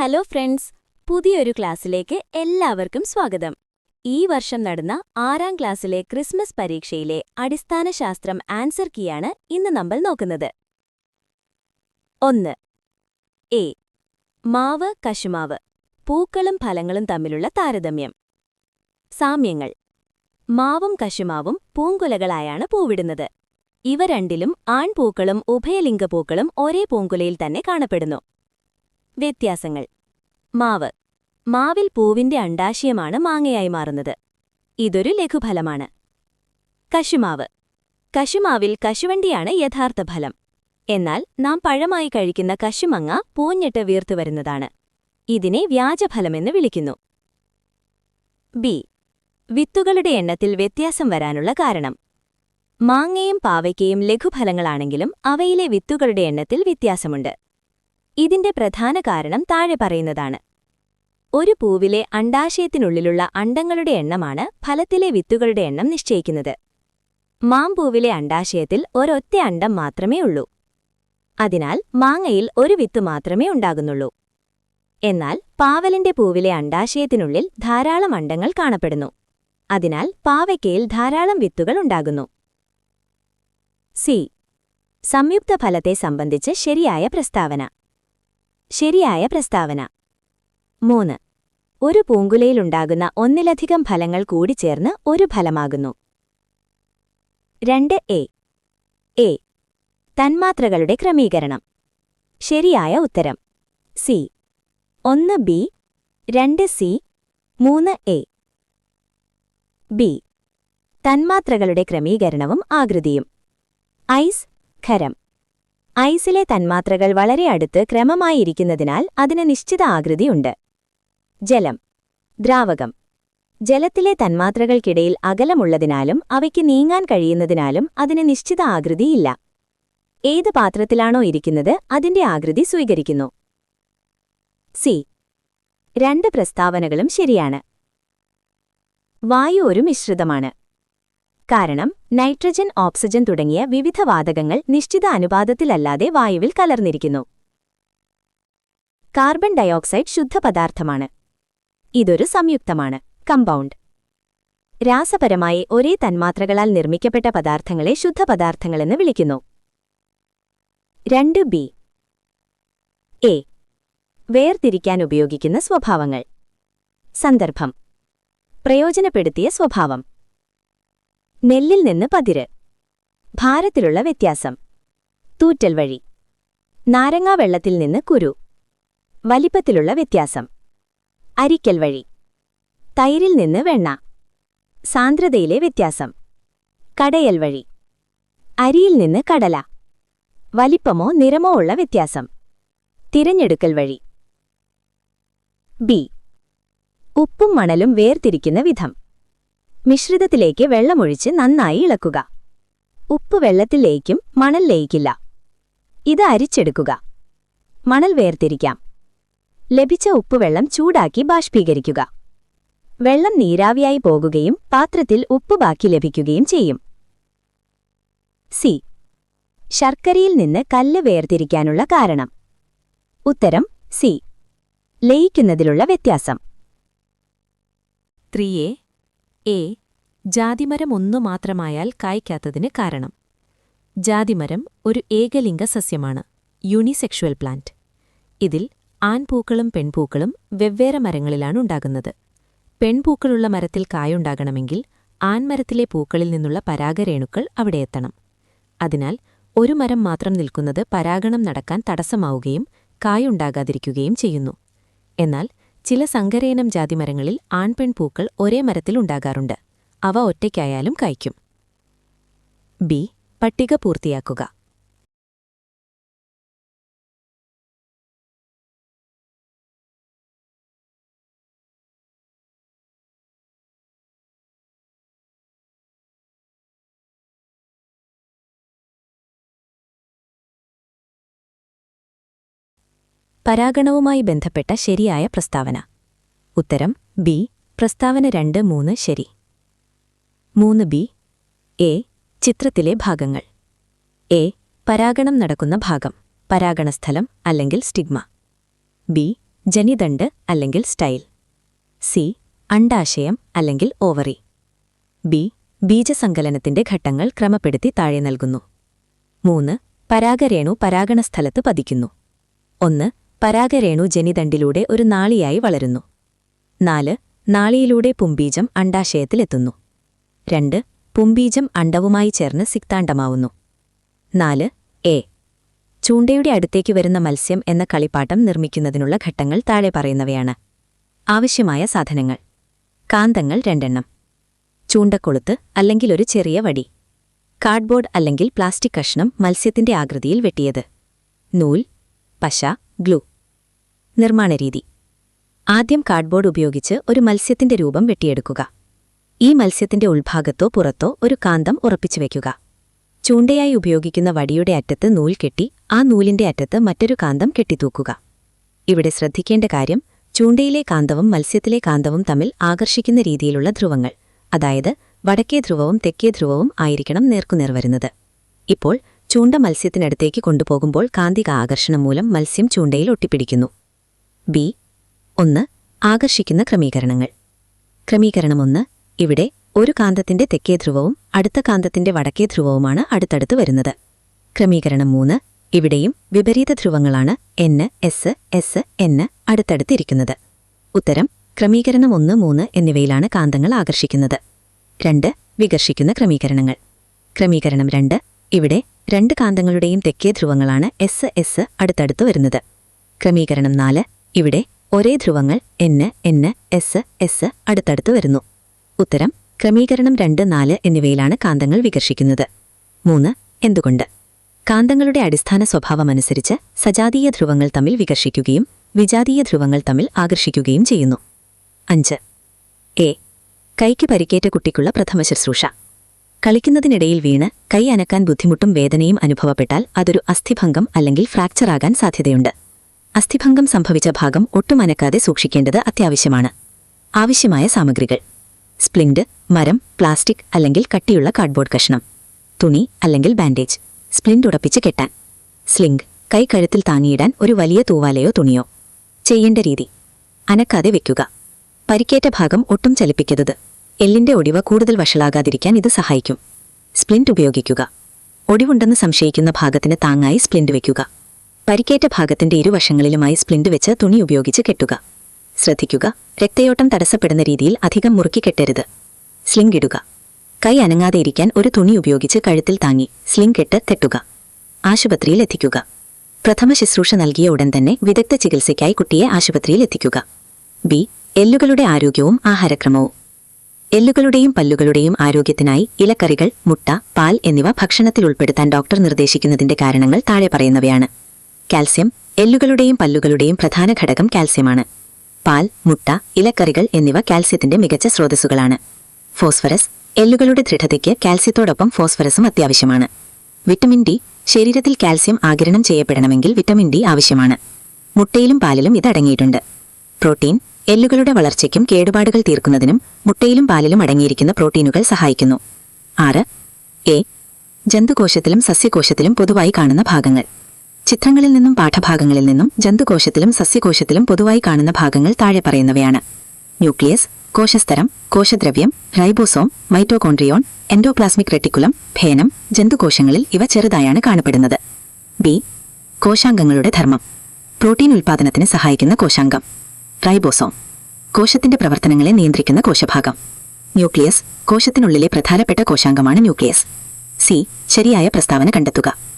Hello friends പുതിയൊരു ക്ലാസ്സിലേക്ക് എല്ലാവർക്കും സ്വാഗതം. ഈ വർഷം നടന്ന ആറാം ക്ലാസ്സിലെ ക്രിസ്മസ് പരീക്ഷയിലെ അടിസ്ഥാന ശാസ്ത്രം ആൻസർ കീയാണ് ഇന്ന് നമ്മൾ നോക്കുന്നത്. ഒന്ന്. എ. മാവ് കശുമാവ്. പൂക്കളും ഫലങ്ങളും തമ്മിലുള്ള താരതമ്യം. സാമ്യങ്ങൾ. മാവും കശുമാവും പൂങ്കുലകളായാണ് പൂവിടുന്നത്. ഇവ രണ്ടിലും ആൺപൂക്കളും ഉഭയലിംഗപൂക്കളും ഒരേ പൂങ്കുലയിൽ തന്നെ കാണപ്പെടുന്നു. വ്യത്യാസങ്ങൾ. മാവ്. മാവിൽ പൂവിന്റെ അണ്ടാശയമാണ് മാങ്ങയായി മാറുന്നത്. ഇതൊരു ലഘുഫലമാണ്. കശുമാവ്. കശുമാവിൽ കശുവണ്ടിയാണ് യഥാർത്ഥ ഫലം. എന്നാൽ നാം പഴമായി കഴിക്കുന്ന കശുമങ്ങ പൂഞ്ഞിട്ട് വീർത്തു വരുന്നതാണ്. ഇതിനെ വ്യാജഫലമെന്ന് വിളിക്കുന്നു. ബി. വിത്തുകളുടെ എണ്ണത്തിൽ വ്യത്യാസം വരാനുള്ള കാരണം. മാങ്ങയും പാവയ്ക്കയും ലഘുഫലങ്ങളാണെങ്കിലും അവയിലെ വിത്തുകളുടെ എണ്ണത്തിൽ വ്യത്യാസമുണ്ട്. ഇതിന്റെ പ്രധാന കാരണം താഴെ പറയുന്നതാണ്. ഒരു പൂവിലെ അണ്ടാശയത്തിനുള്ളിലുള്ള അണ്ടങ്ങളുടെ എണ്ണമാണ് ഫലത്തിലെ വിത്തുകളുടെ എണ്ണം നിശ്ചയിക്കുന്നത്. മാമ്പൂവിലെ അണ്ടാശയത്തിൽ ഒരൊറ്റ അണ്ടം മാത്രമേ ഉള്ളൂ. അതിനാൽ മാങ്ങയിൽ ഒരു വിത്ത് മാത്രമേ ഉണ്ടാകുന്നുള്ളൂ. എന്നാൽ പാവലിന്റെ പൂവിലെ അണ്ടാശയത്തിനുള്ളിൽ ധാരാളം അണ്ടങ്ങൾ കാണപ്പെടുന്നു. അതിനാൽ പാവയ്ക്കയിൽ ധാരാളം വിത്തുകൾ ഉണ്ടാകുന്നു. സി. സംയുക്ത ഫലത്തെ സംബന്ധിച്ച് ശരിയായ പ്രസ്താവന. ശരിയായ പ്രസ്താവന. മൂന്ന്. ഒരു പൂങ്കുലയിലുണ്ടാകുന്ന ഒന്നിലധികം ഫലങ്ങൾ കൂടിച്ചേർന്ന് ഒരു ഫലമാകുന്നു. രണ്ട്. എ. എ. തന്മാത്രകളുടെ ക്രമീകരണം. ശരിയായ ഉത്തരം. സി. ഒന്ന് ബി രണ്ട് സി മൂന്ന് എ. ബി. തന്മാത്രകളുടെ ക്രമീകരണവും ആകൃതിയും. ഐസ് ഖരം. ഐസിലെ തന്മാത്രകൾ വളരെ അടുത്ത് ക്രമമായിരിക്കുന്നതിനാൽ അതിന് നിശ്ചിത ആകൃതിയുണ്ട്. ജലം. ദ്രാവകം. ജലത്തിലെ തന്മാത്രകൾക്കിടയിൽ അകലമുള്ളതിനാലും അവയ്ക്ക് നീങ്ങാൻ കഴിയുന്നതിനാലും അതിന് നിശ്ചിത ആകൃതിയില്ല. ഏത് പാത്രത്തിലാണോ ഇരിക്കുന്നത് അതിന്റെ ആകൃതി സ്വീകരിക്കുന്നു. സി. രണ്ട് പ്രസ്താവനകളും ശരിയാണ്. വായു ഒരു മിശ്രിതമാണ്. കാരണം നൈട്രജൻ ഓക്സിജൻ തുടങ്ങിയ വിവിധ വാതകങ്ങൾ നിശ്ചിത അനുപാതത്തിലല്ലാതെ വായുവിൽ കലർന്നിരിക്കുന്നു. Carbon dioxide ശുദ്ധപദാർത്ഥമാണ്. ഇതൊരു സംയുക്തമാണ് കമ്പൗണ്ട്. രാസപരമായി ഒരേ തന്മാത്രകളാൽ നിർമ്മിക്കപ്പെട്ട പദാർത്ഥങ്ങളെ ശുദ്ധപദാർത്ഥങ്ങളെന്ന് വിളിക്കുന്നു. രണ്ട് ബി. എ. വേർതിരിക്കാൻ ഉപയോഗിക്കുന്ന സ്വഭാവങ്ങൾ. സന്ദർഭം. പ്രയോജനപ്പെടുത്തിയ സ്വഭാവം. നെല്ലിൽ നിന്ന് പതിര്. ഭാരത്തിലുള്ള വ്യത്യാസം. തൂറ്റൽ വഴി. നാരങ്ങാ വെള്ളത്തിൽ നിന്ന് കുരു. വലിപ്പത്തിലുള്ള വ്യത്യാസം. അരിക്കൽ വഴി. തൈരിൽ നിന്ന് വെണ്ണ. സാന്ദ്രതയിലെ വ്യത്യാസം. കടയൽ വഴി. അരിയിൽ നിന്ന് കടല. വലിപ്പമോ നിറമോ ഉള്ള വ്യത്യാസം. തിരഞ്ഞെടുക്കൽ വഴി. ബി. ഉപ്പും മണലും വേർതിരിക്കുന്ന വിധം. മിശ്രിതത്തിലേക്ക് വെള്ളമൊഴിച്ച് നന്നായി ഇളക്കുക. ഉപ്പ് വെള്ളത്തിലേക്കും മണൽ ലയിക്കില്ല. ഇത് അരിച്ചെടുക്കുക. മണൽ വേർതിരിക്കാം. ലഭിച്ച ഉപ്പുവെള്ളം ചൂടാക്കി ബാഷ്പീകരിക്കുക. വെള്ളം നീരാവിയായി പോകുകയും പാത്രത്തിൽ ഉപ്പ് ബാക്കി ലഭിക്കുകയും ചെയ്യും. സി. ശർക്കരയിൽ നിന്ന് കല്ല് വേർതിരിക്കാനുള്ള കാരണം. ഉത്തരം സി. ലയിക്കുന്നതിലുള്ള വ്യത്യാസം. ത്രീ എ ജാതിമരം ഒന്നു മാത്രമായാൽ കായ്ക്കാത്തതിന് കാരണം. ജാതിമരം ഒരു ഏകലിംഗ സസ്യമാണ് യൂണിസെക്ഷുവൽ പ്ലാന്റ്. ഇതിൽ ആൺപൂക്കളും പെൺപൂക്കളും വെവ്വേറെ മരങ്ങളിലാണ് ഉണ്ടാകുന്നത്. പെൺപൂക്കളുള്ള മരത്തിൽ കായുണ്ടാകണമെങ്കിൽ ആൺമരത്തിലെ പൂക്കളിൽ നിന്നുള്ള പരാഗരേണുക്കൾ അവിടെ എത്തണം. അതിനാൽ ഒരു മരം മാത്രം നിൽക്കുന്നത് പരാഗണം നടക്കാൻ തടസ്സമാവുകയും കായുണ്ടാകാതിരിക്കുകയും ചെയ്യുന്നു. എന്നാൽ ചില സങ്കരേനം ജാതിമരങ്ങളിൽ ആൺപെൺപൂക്കൾ ഒരേ മരത്തിൽ ഉണ്ടാകാറുണ്ട്. അവ ഒറ്റയ്ക്കായാലും കായ്ക്കും. ബി. പട്ടിക പൂർത്തിയാക്കുക. പരാഗണവുമായി ബന്ധപ്പെട്ട ശരിയായ പ്രസ്താവന. ഉത്തരം ബി പ്രസ്താവന രണ്ട് മൂന്ന് ശരി. മൂന്ന് ബി എ ചിത്രത്തിലെ ഭാഗങ്ങൾ. എ പരാഗണം നടക്കുന്ന ഭാഗം പരാഗണസ്ഥലം അല്ലെങ്കിൽ സ്റ്റിഗ്മ. ബി ജനിതണ്ട് അല്ലെങ്കിൽ സ്റ്റൈൽ. സി അണ്ടാശയം അല്ലെങ്കിൽ ഓവറി. ബി ബീജസങ്കലനത്തിന്റെ ഘട്ടങ്ങൾ ക്രമപ്പെടുത്തി താഴെ നൽകുന്നു. മൂന്ന് പരാഗരേണു പരാഗണസ്ഥലത്ത് പതിക്കുന്നു. ഒന്ന് പരാഗരേണു ജനിതണ്ടിലൂടെ ഒരു നാളിയായി വളരുന്നു. നാല് നാളിയിലൂടെ പുംബീജം അണ്ടാശയത്തിലെത്തുന്നു രണ്ട് പുംബീജം അണ്ടവുമായി ചേർന്ന് സിക്താണ്ടമാവുന്നു നാല് എ ചൂണ്ടയുടെ അടുത്തേക്ക് വരുന്ന മത്സ്യം എന്ന കളിപ്പാട്ടം നിർമ്മിക്കുന്നതിനുള്ള ഘട്ടങ്ങൾ താഴെ പറയുന്നവയാണ്. ആവശ്യമായ സാധനങ്ങൾ. കാന്തങ്ങൾ രണ്ടെണ്ണം. ചൂണ്ടക്കൊളുത്ത് അല്ലെങ്കിൽ ഒരു ചെറിയ വടി. കാർഡ്ബോർഡ് അല്ലെങ്കിൽ പ്ലാസ്റ്റിക് കഷ്ണം മത്സ്യത്തിന്റെ ആകൃതിയിൽ വെട്ടിയത്. നൂൽ പശ ഗ്ലൂ. നിർമ്മാണരീതി. ആദ്യം കാർഡ്ബോർഡ് ഉപയോഗിച്ച് ഒരു മത്സ്യത്തിന്റെ രൂപം വെട്ടിയെടുക്കുക. ഈ മത്സ്യത്തിന്റെ ഉൾഭാഗത്തോ പുറത്തോ ഒരു കാന്തം ഉറപ്പിച്ചു വയ്ക്കുക ചൂണ്ടയായി ഉപയോഗിക്കുന്ന വടിയുടെ അറ്റത്ത് നൂൽ കെട്ടി ആ നൂലിന്റെ അറ്റത്ത് മറ്റൊരു കാന്തം കെട്ടിത്തൂക്കുക. ഇവിടെ ശ്രദ്ധിക്കേണ്ട കാര്യം ചൂണ്ടയിലെ കാന്തവും മത്സ്യത്തിലെ കാന്തവും തമ്മിൽ ആകർഷിക്കുന്ന രീതിയിലുള്ള ധ്രുവങ്ങൾ അതായത് വടക്കേ ധ്രുവവും തെക്കേ ധ്രുവവും ആയിരിക്കണം നേർക്കുനേർ വരുന്നത്. ഇപ്പോൾ ചൂണ്ട മത്സ്യത്തിനടുത്തേക്ക് കൊണ്ടുപോകുമ്പോൾ കാന്തിക ആകർഷണം മൂലം മത്സ്യം ചൂണ്ടയിൽ ഒട്ടിപ്പിടിക്കുന്നു. ബി. ഒന്ന് ആകർഷിക്കുന്ന ക്രമീകരണങ്ങൾ. ക്രമീകരണം ഒന്ന് ഇവിടെ ഒരു കാന്തത്തിന്റെ തെക്കേ ധ്രുവവും അടുത്ത കാന്തത്തിന്റെ വടക്കേ ധ്രുവവുമാണ് അടുത്തടുത്ത് വരുന്നത്. ക്രമീകരണം മൂന്ന് ഇവിടെയും വിപരീത ധ്രുവങ്ങളാണ് എൻ എസ് എസ് എൻ അടുത്തടുത്തിരിക്കുന്നത്. ഉത്തരം ക്രമീകരണം ഒന്ന് മൂന്ന് എന്നിവയിലാണ് കാന്തങ്ങൾ ആകർഷിക്കുന്നത്. രണ്ട് വികർഷിക്കുന്ന ക്രമീകരണങ്ങൾ. ക്രമീകരണം രണ്ട് ഇവിടെ രണ്ട് കാന്തങ്ങളുടെയും തെക്കേ ധ്രുവങ്ങളാണ് എസ് എസ് അടുത്തടുത്ത് വരുന്നത്. ക്രമീകരണം നാല് ഇവിടെ ഒരേ ധ്രുവങ്ങൾ എൻ എൻ എസ് എസ് അടുത്തടുത്ത് വരുന്നു. ഉത്തരം ക്രമീകരണം രണ്ട് നാല് എന്നിവയിലാണ് കാന്തങ്ങൾ വികർഷിക്കുന്നത്. മൂന്ന് എന്തുകൊണ്ട്? കാന്തങ്ങളുടെ അടിസ്ഥാന സ്വഭാവമനുസരിച്ച് സജാതീയ ധ്രുവങ്ങൾ തമ്മിൽ വികർഷിക്കുകയും വിജാതീയ ധ്രുവങ്ങൾ തമ്മിൽ ആകർഷിക്കുകയും ചെയ്യുന്നു. അഞ്ച് എ കൈക്ക് പരിക്കേറ്റ കുട്ടിക്കുള്ള പ്രഥമ ശുശ്രൂഷ. കളിക്കുന്നതിനിടയിൽ വീണ് കൈ അനക്കാൻ ബുദ്ധിമുട്ടും വേദനയും അനുഭവപ്പെട്ടാൽ അതൊരു അസ്ഥിഭംഗം അല്ലെങ്കിൽ ഫ്രാക്ചറാകാൻ സാധ്യതയുണ്ട്. അസ്ഥിഭംഗം സംഭവിച്ച ഭാഗം ഒട്ടും അനക്കാതെ സൂക്ഷിക്കേണ്ടത് അത്യാവശ്യമാണ്. ആവശ്യമായ സാമഗ്രികൾ. സ്പ്ലിൻഡ് മരം പ്ലാസ്റ്റിക് അല്ലെങ്കിൽ കട്ടിയുള്ള കാർഡ്ബോർഡ് കഷ്ണം തുണി അല്ലെങ്കിൽ ബാൻഡേജ്. സ്പ്ലിൻഡ് ഉറപ്പിച്ച് കെട്ടാൻ. സ്ലിംഗ് കൈ കഴുത്തിൽ താങ്ങിയിടാൻ ഒരു വലിയ തൂവാലയോ തുണിയോ. ചെയ്യേണ്ട രീതി. അനക്കാതെ വെക്കുക. പരിക്കേറ്റ ഭാഗം ഒട്ടും ചലിപ്പിക്കരുത്. എല്ലിന്റെ ഒടിവ് കൂടുതൽ വഷളാകാതിരിക്കാൻ ഇത് സഹായിക്കും. സ്പ്ലിന്റ് ഉപയോഗിക്കുക. ഒടിവുണ്ടെന്ന് സംശയിക്കുന്ന ഭാഗത്തിന് താങ്ങായി സ്പ്ലിന്റ് വെക്കുക. പരിക്കേറ്റ ഭാഗത്തിന്റെ ഇരുവശങ്ങളിലുമായി സ്പ്ലിൻഡ് വെച്ച് തുണി ഉപയോഗിച്ച് കെട്ടുക. ശ്രദ്ധിക്കുക രക്തയോട്ടം തടസ്സപ്പെടുന്ന രീതിയിൽ അധികം മുറുക്കി കെട്ടരുത്. സ്ലിംഗ് ഇടുക. കൈ അനങ്ങാതെ ഇരിക്കാൻ ഒരു തുണി ഉപയോഗിച്ച് കഴുത്തിൽ താങ്ങി സ്ലിംഗ് കെട്ട് തെട്ടുക. ആശുപത്രിയിൽ എത്തിക്കുക. പ്രഥമ ശുശ്രൂഷ നൽകിയ ഉടൻ തന്നെ വിദഗ്ധ ചികിത്സയ്ക്കായി കുട്ടിയെ ആശുപത്രിയിൽ എത്തിക്കുക. ബി. എല്ലുകളുടെ ആരോഗ്യവും ആഹാരക്രമവും. എല്ലുകളുടെയും പല്ലുകളുടെയും ആരോഗ്യത്തിനായി ഇലക്കറികൾ മുട്ട പാൽ എന്നിവ ഭക്ഷണത്തിൽ ഉൾപ്പെടുത്താൻ ഡോക്ടർ നിർദ്ദേശിക്കുന്നതിന്റെ കാരണങ്ങൾ താഴെ പറയുന്നവയാണ്. കാൽസ്യം എല്ലുകളുടെയും പല്ലുകളുടെയും പ്രധാന ഘടകം കാൽസ്യമാണ്. പാൽ മുട്ട ഇലക്കറികൾ എന്നിവ കാൽസ്യത്തിന്റെ മികച്ച സ്രോതസ്സുകളാണ്. ഫോസ്ഫറസ് എല്ലുകളുടെ ദൃഢതയ്ക്ക് കാൽസ്യത്തോടൊപ്പം ഫോസ്ഫറസും അത്യാവശ്യമാണ്. വിറ്റമിൻ ഡി ശരീരത്തിൽ കാൽസ്യം ആകിരണം ചെയ്യപ്പെടണമെങ്കിൽ വിറ്റമിൻ ഡി ആവശ്യമാണ്. മുട്ടയിലും പാലിലും ഇത് അടങ്ങിയിട്ടുണ്ട്. പ്രോട്ടീൻ എല്ലുകളുടെ വളർച്ചയ്ക്കും കേടുപാടുകൾ തീർക്കുന്നതിനും മുട്ടയിലും പാലിലും അടങ്ങിയിരിക്കുന്ന പ്രോട്ടീനുകൾ സഹായിക്കുന്നു. ആറ് എ ജന്തുകോശത്തിലും സസ്യകോശത്തിലും പൊതുവായി കാണുന്ന ഭാഗങ്ങൾ. ചിത്രങ്ങളിൽ നിന്നും പാഠഭാഗങ്ങളിൽ നിന്നും ജന്തുകോശത്തിലും സസ്യകോശത്തിലും പൊതുവായി കാണുന്ന ഭാഗങ്ങൾ താഴെ പറയുന്നവയാണ്. ന്യൂക്ലിയസ് കോശസ്തരം കോശദ്രവ്യം റൈബോസോം മൈറ്റോകോൺട്രിയോൺ എൻഡോപ്ലാസ്മിക് റെട്ടിക്കുലം ഭേനം ജന്തുകോശങ്ങളിൽ ഇവ ചെറുതായാണ് കാണപ്പെടുന്നത്. ബി. കോശാംഗങ്ങളുടെ ധർമ്മം. പ്രോട്ടീൻ ഉൽപാദനത്തിന് സഹായിക്കുന്ന കോശാംഗം. റൈബോസോം. കോശത്തിന്റെ പ്രവർത്തനങ്ങളെ നിയന്ത്രിക്കുന്ന കോശഭാഗം. ന്യൂക്ലിയസ് കോശത്തിനുള്ളിലെ പ്രധാനപ്പെട്ട കോശാംഗമാണ് ന്യൂക്ലിയസ്. സി. ശരിയായ പ്രസ്താവന കണ്ടെത്തുക.